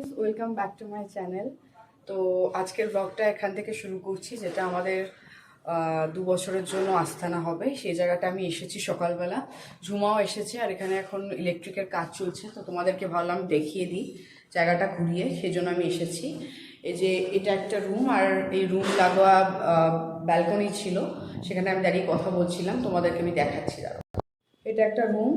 Guys welcome back to my channel তো আজকের ব্লগটা এখান থেকে শুরু করছি, যেটা আমাদের দু বছরের জন্য আস্থানা হবে। সেই জায়গাটা আমি এসেছি সকালবেলা। ঝুমাও এসেছে আর এখানে এখন ইলেকট্রিকের কাজ চলছে। তো তোমাদেরকে ভাবলাম দেখিয়ে দিই জায়গাটা ঘুরিয়ে সেই জন্য আমি এসেছি। এই যে এটা একটা রুম আর এই রুম লাগোয়া ব্যালকনি ছিল। সেখানে আমি দাঁড়িয়ে কথা বলছিলাম। তোমাদেরকে আমি দেখাচ্ছি, দাঁড়াও। এটা একটা রুম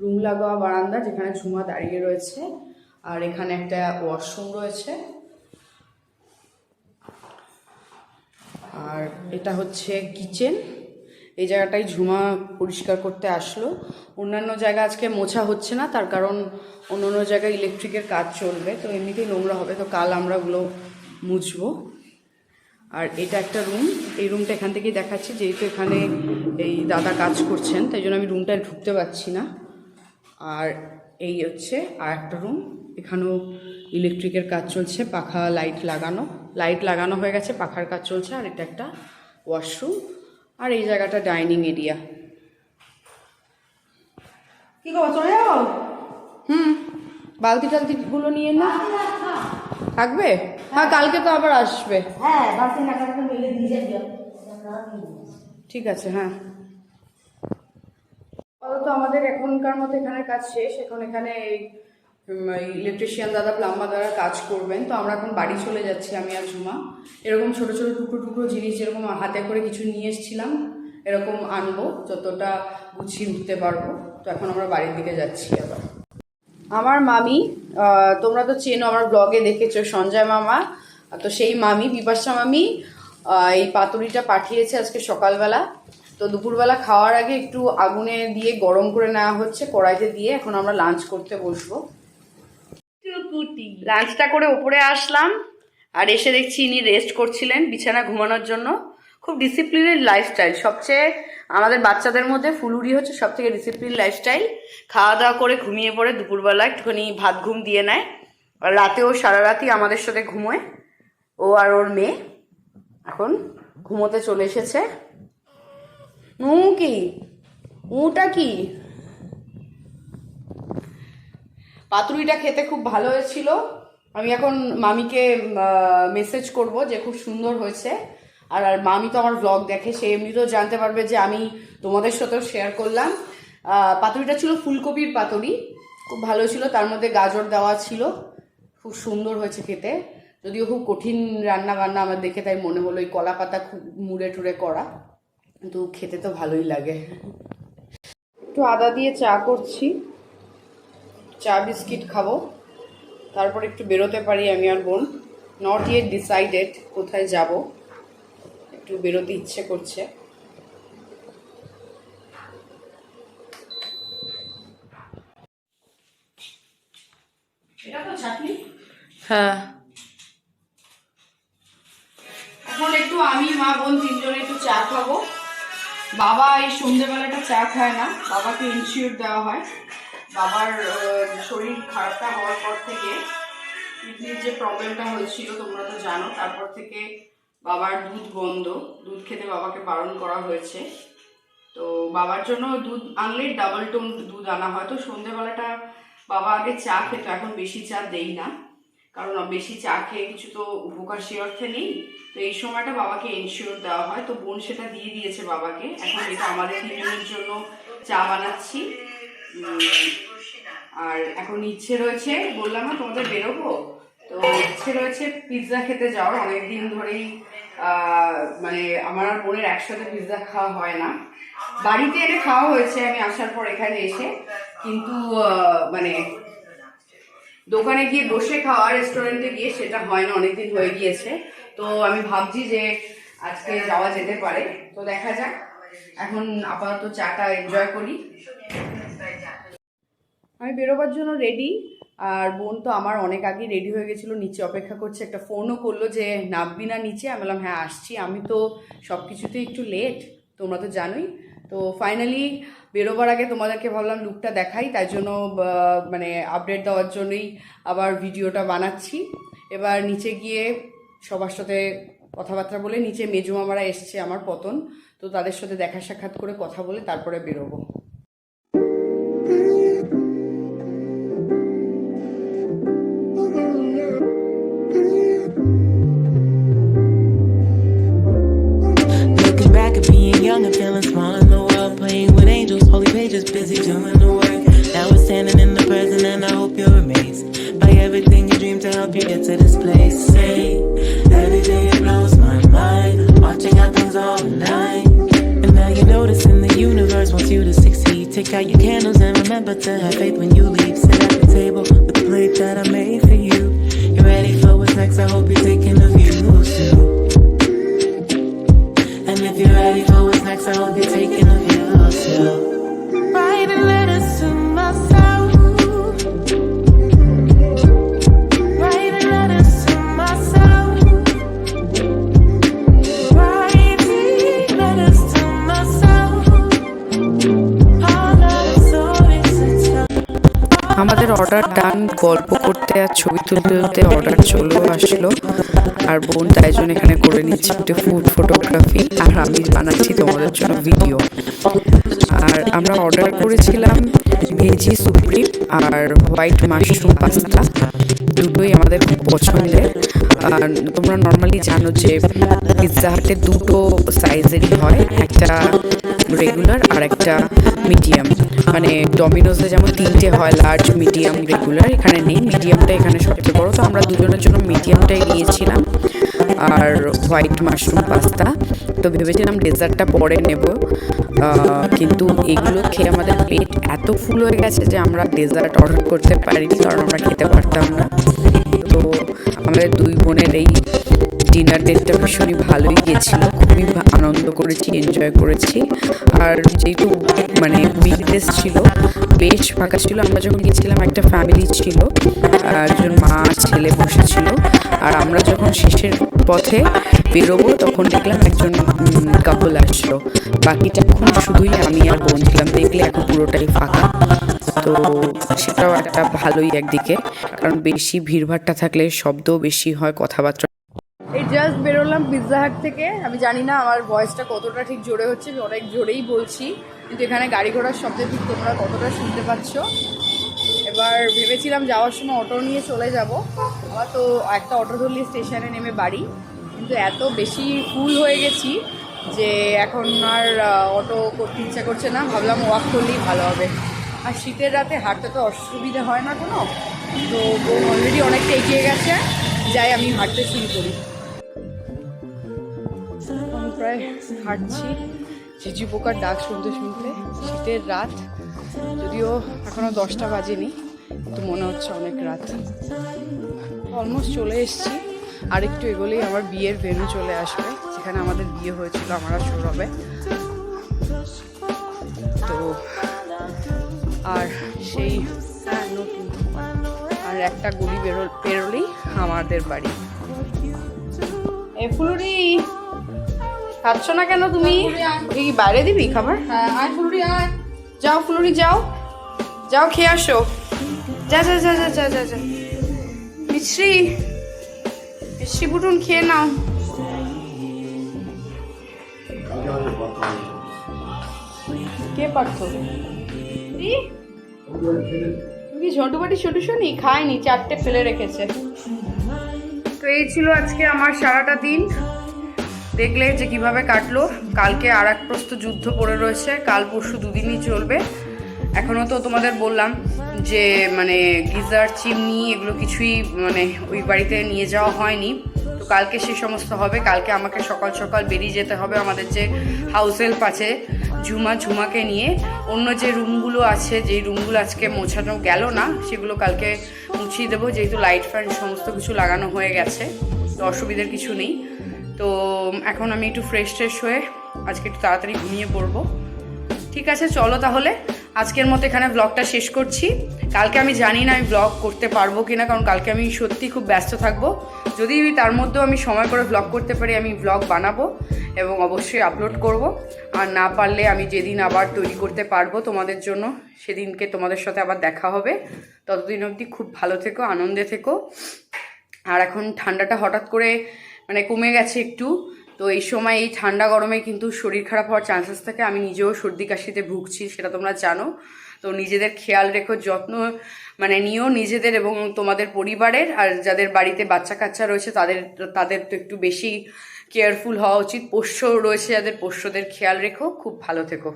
রুম লাগোয়া বারান্দা যেখানে ঝুমা দাঁড়িয়ে রয়েছে। আর এখানে একটা ওয়াশরুম রয়েছে। আর এটা হচ্ছে কিচেন এই জায়গাটাই ঝুমা পরিষ্কার করতে আসলো। অন্যান্য জায়গা আজকে মোছা হচ্ছে না, তার কারণ অন্য অন্য জায়গায় ইলেকট্রিকের কাজ চলবে, তো এমনিতেই নোংরা হবে, তো কাল আমরা ওগুলো মুছবো। আর এটা একটা রুম এই রুমটা এখান থেকেই দেখাচ্ছি, যেহেতু এখানে এই দাদা কাজ করছেন, তাই জন্য আমি রুমটায় ঢুকতে পারছি না। আর এই হচ্ছে আর একটা রুম এখানেও ইলেকট্রিকের কাজ চলছে পাখা লাইট লাগানো। লাইট লাগানো হয়ে গেছে পাখার কাজ চলছে আর এটা একটা ওয়াশরুম আর এই জায়গাটা ডাইনিং এরিয়া কি চলে যাব? হুম বালতি টালতিগুলো নিয়ে না। থাকবে? হ্যাঁ কালকে তো আবার আসবে। হ্যাঁ ঠিক আছে হ্যাঁ। আপাতত আমাদের এখনকার মতো এখানে কাজ শেষ। এখন এখানে ইলেকট্রিশিয়ান দাদা প্লাম্বার দাদা কাজ করবেন। তো আমরা এখন বাড়ি চলে যাচ্ছি আমি আর ঝুমা। এরকম ছোট ছোট টুকরো টুকরো জিনিস যেরকম হাতে করে কিছু নিয়ে এসেছিলাম, এরকম আনব, যতটা গুছিয়ে উঠতে পারব। তো এখন আমরা বাড়ির দিকে যাচ্ছি আবার। আমার মামি তোমরা তো চেনো, আমার ব্লগে দেখেছ, সঞ্জয় মামা। তো সেই মামি, বিপাশা মামি এই পাতুরিটা পাঠিয়েছে আজকে সকালবেলা। তো দুপুরবেলা খাওয়ার আগে একটু আগুনে দিয়ে গরম করে নেওয়া হচ্ছে, কড়াইতে দিয়ে এখন আমরা লাঞ্চ করতে বসবো। লাঞ্চটা করে উপরে আসলাম, আর এসে দেখছি ইনি রেস্ট করছিলেন বিছানা ঘুমানোর জন্য। খুব ডিসিপ্লিনের লাইফস্টাইল সবচেয়ে আমাদের বাচ্চাদের মধ্যে ফুলুরি হচ্ছে সব থেকে ডিসিপ্লিন লাইফস্টাইল খাওয়া দাওয়া করে ঘুমিয়ে পড়ে দুপুরবেলা, একটুখানি ভাত ঘুম দিয়ে নেয়। আর রাতেও সারা রাতই আমাদের সাথে ঘুমোয়। ও আর ওর মেয়ে এখন ঘুমোতে চলে এসেছে। উ উটা কি? পাতুরিটা খেতে খুব ভালো হয়েছিল। আমি এখন মামিকে মেসেজ করব যে খুব সুন্দর হয়েছে। আর আর মামি তো আমার ব্লগ দেখে, সে এমনিতেও জানতে পারবে যে আমি তোমাদের সাথেও শেয়ার করলাম। পাতুরিটা ছিল ফুলকপির পাতুরি। খুব ভালো ছিল, তার মধ্যে গাজর দেওয়া ছিল। খুব সুন্দর হয়েছে খেতে। যদিও খুব কঠিন রান্না বান্না আমার দেখে তাই মনে হলো, এই কলা পাতা খুব মুড়ে টুড়ে করা। কিন্তু খেতে তো ভালোই লাগে। একটু আদা দিয়ে চা করছি। চা বিস্কিট খাব। তারপর একটু বেরোতে পারি আমি আর বোন। নট ইয়েট ডিসাইডেড কোথায় যাব। একটু বেরোতে ইচ্ছে করছে। এটা তো চাটনি? হ্যাঁ। এখন একটু আমি মা বোন তিনজনে একটু চা খাব। বাবা এই সন্ধ্যেবেলাটা চা খায় না, বাবাকে ইনসিওর দেওয়া হয়। বাবার শরীর খারাপটা হওয়ার পর থেকে কিডনির যে প্রবলেমটা হয়েছিল, তোমরা তো জানো, তারপর থেকে বাবার দুধ বন্ধ দুধ খেতে বাবাকে বারণ করা হয়েছে। তো বাবার জন্য দুধ আনলে ডাবল টোন দুধ আনা হয়। তো সন্ধেবেলাটা বাবা আগে চা খেত, এখন বেশি চা দেই না। কারণ বেশি চা খেয়ে কিছু তো উপকার সে অর্থে নেই। তো এই সময়টা বাবাকে ইনশিওর দেওয়া হয়। তো বোন সেটা দিয়ে দিয়েছে বাবাকে। এখন এটা আমাদের তিনজনের জন্য চা বানাচ্ছি। আর এখন ইচ্ছে রয়েছে, বললাম না তোমাদের বেরোবো? তো ইচ্ছে রয়েছে পিৎজা খেতে যাওয়ার। অনেকদিন ধরেই মানে আমার আর বোনের একসাথে পিৎজা খাওয়া হয় না। বাড়িতে এনে খাওয়া হয়েছে, আমি আসার পর এখানে এসে। কিন্তু মানে দোকানে গিয়ে বসে খাওয়া রেস্টুরেন্টে গিয়ে সেটা হয় না, অনেকদিন হয়ে গিয়েছে। তো আমি ভাবছি যে আজকে যাওয়া যেতে পারে। তো দেখা যাক। এখন আপাতত চাটা এনজয় করি। আমি বেরোবার জন্য রেডি আর বোন তো আমার অনেক আগে রেডি হয়ে গেছিল, নিচে অপেক্ষা করছে। একটা ফোনও করল যে, নামবি না নিচে? আমি বললাম হ্যাঁ আসছি। আমি তো সব কিছুতেই একটু লেট তোমরা তো জানোই। তো ফাইনালি বেরোবার আগে তোমাদেরকে ভাবলাম লুকটা দেখাই, তাই জন্য মানে আপডেট দেওয়ার জন্যই আবার ভিডিওটা বানাচ্ছি। এবার নিচে গিয়ে সবার সাথে কথাবার্তা বলে নিচে মেজু মামারা এসছে, আমার পতন। তো তাদের সাথে দেখা সাক্ষাৎ করে কথা বলে তারপরে বেরোবো। cause doing the work. Now we're standing in the present and I hope you're amazed by everything you dream to help you get to this place. Say, every day it blows my mind, watching how things all night. And now you're noticing the universe wants you to succeed. Take out your candles and remember to have faith when you leave. Sit at the table with the plate that I made for you. You're ready for what's next? I hope you're taking a view too. And if you're ready for what's next, I hope you're taking a view too. গল্প করতে আর ছবি তুলতে তুলতে order চলেও আসলো। আর বোন তাই জন্য এখানে করে নিচ্ছে একটা ফুড ফটোগ্রাফি আর আমি বানাচ্ছি তোমাদের জন্য ভিডিও আর আমরা অর্ডার করেছিলাম ভেজি সুপ্রিম আর হোয়াইট মাশরুম পাস্তা। দুটোই আমাদের খুব পছন্দের। তোমরা নর্মালি জানো যে পিৎজা হাটে দুটো সাইজেরই হয়, একটা রেগুলার আর একটা মিডিয়াম মানে ডমিনোজে যেমন তিনটে হয় লার্জ মিডিয়াম রেগুলার এখানে নেই। মিডিয়ামটা এখানে সবচেয়ে বড়। তো আমরা দুজনের জন্য মিডিয়ামটাই নিয়েছিলাম। আর হোয়াইট মাশরুম পাস্তা তো ভেবেছিলাম ডেজার্টটা পরে নেব। কিন্তু এগুলো খেয়ে আমাদের পেট এত ফুল হয়ে গেছে যে আমরা ডেজার্ট অর্ডার করতে পারিনি, কারণ আমরা খেতে পারতাম না। তো আমাদের দুই বোনের এই ডিনার ডেটটা ভীষণই ভালোই গেছিল, খুবই আনন্দ করেছি এনজয় করেছি। আর যেহেতু মানে উইকডেস ছিল, বেশ ফাঁকা ছিল, আমরা যখন গেছিলাম একটা ফ্যামিলি ছিল একজন মা, ছেলে বসেছিল। আর আমরা যখন শেষের পথে বেরোবো, তখন দেখলাম একজন কাপল আসলো। বাকিটা এখন শুধুই আমি আর বোন ছিলাম। দেখলে এখন পুরোটাই ফাঁকা। তো সেটাও একটা ভালোই একদিকে। কারণ বেশি ভিড়ভাড়টা থাকলে শব্দও বেশি হয়, কথাবার্তা। এই জাস্ট বেরোলাম পিৎজা হাট থেকে। আমি জানি না আমার ভয়েসটা কতটা ঠিক জোরে হচ্ছে, আমি অনেক জোরেই বলছি। কিন্তু এখানে গাড়ি ঘোড়ার শব্দে ঠিক তোমরা কতটা শুনতে পাচ্ছ। এবার ভেবেছিলাম যাওয়ার সময় অটো নিয়ে চলে যাব। আমার তো একটা অটো ধরলে স্টেশনে নেমে বাড়ি। কিন্তু এত বেশি ফুল হয়ে গেছি যে এখন আর অটো করতে ইচ্ছা করছে না। ভাবলাম ওয়াক করলেই ভালো হবে। আর শীতের রাতে হাঁটতে তো অসুবিধা হয় না কোনো। তো অলরেডি অনেকটা এগিয়ে গেছে। যাই, আমি হাঁটতে শুরু করি। প্রায় হাঁটছি। ঝিঝি পোকার ডাক শুনতে শুনতে শীতের রাত। যদিও এখনও দশটা বাজেনি, কিন্তু মনে হচ্ছে অনেক রাত। অলমোস্ট চলে এসেছি। আর একটু এগোলেই আমার বিয়ের ভেন্যু চলে আসবে যেখানে আমাদের বিয়ে হয়েছিল আমার আর সৌরভে তো আর সেই হ্যাঁ আর একটা গলি বেরো বেরোলেই আমাদের বাড়ি। এ ফুলুরি খাচ্ছ না কেন তুমি? ওকে কি বাইরে দিবি খাবার? হ্যাঁ আয় ফুলুরি আয়। যাও ফুলুরি যাও। যাও খেয়ে আসো। যা যা যা যা যা যা যা। মিশ্রি মিশ্রি বুটুন খেয়ে নাও। কে পারতো? কি? তুমি কি ঝন্টু বাটি ছোট শোনি? খায়নি, চারটে ফেলে রেখেছে। তো এই ছিল আজকে আমার সারাটা দিন। দেখলে যে কীভাবে কাটলো। কালকে আর এক প্রস্ত যুদ্ধ পড়ে রয়েছে। কাল পরশু দুদিনই চলবে। এখনও তো তোমাদের বললাম যে মানে গিজার, চিমনি এগুলো কিছুই মানে ওই বাড়িতে নিয়ে যাওয়া হয়নি। তো কালকে সে সমস্ত হবে। কালকে আমাকে সকাল সকাল বেরিয়ে যেতে হবে আমাদের যে হাউস হেল্প আছে, ঝুমা, ঝুমাকে নিয়ে। অন্য যে রুমগুলো আছে, যেই রুমগুলো আজকে মোছানো গেল না, সেগুলো কালকে মুছিয়ে দেবো। যেহেতু লাইট ফ্যান সমস্ত কিছু লাগানো হয়ে গেছে, তো অসুবিধার কিছু নেই। তো, এখন আমি একটু ফ্রেশ ট্রেশ হয়ে আজকে একটু তাড়াতাড়ি ঘুমিয়ে পড়ব। ঠিক আছে, চলো তাহলে। আজকের মতো এখানে ব্লগটা শেষ করছি। কালকে আমি জানি না আমি ব্লগ করতে পারব কি না কারণ কালকে আমি সত্যি খুব ব্যস্ত থাকব। যদি তার মধ্যেও আমি সময় করে ব্লগ করতে পারি, আমি ব্লগ বানাবো এবং অবশ্যই আপলোড করব। আর না পারলে আমি যেদিন আবার তৈরি করতে পারব তোমাদের জন্য, সেদিনকে তোমাদের সাথে আবার দেখা হবে। ততদিন অবধি খুব ভালো থেকো, আনন্দে থেকো। আর এখন ঠান্ডাটা হঠাৎ করে মানে কমে গেছে একটু। তো এই সময় এই ঠান্ডা গরমে কিন্তু শরীর খারাপ হওয়ার চান্সেস থাকে। আমি নিজেও সর্দি কাশিতে ভুগছি, সেটা তোমরা জানো। তো নিজেদের খেয়াল রেখো, যত্ন মানে নিও নিজেদের এবং তোমাদের পরিবারের। আর যাদের বাড়িতে বাচ্চা কাচ্চা রয়েছে, তাদের তাদের তো একটু বেশি কেয়ারফুল হওয়া উচিত। পোষ্য রয়েছে যাদের, পোষ্যদের খেয়াল রেখো। খুব ভালো থেকো।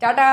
টাটা!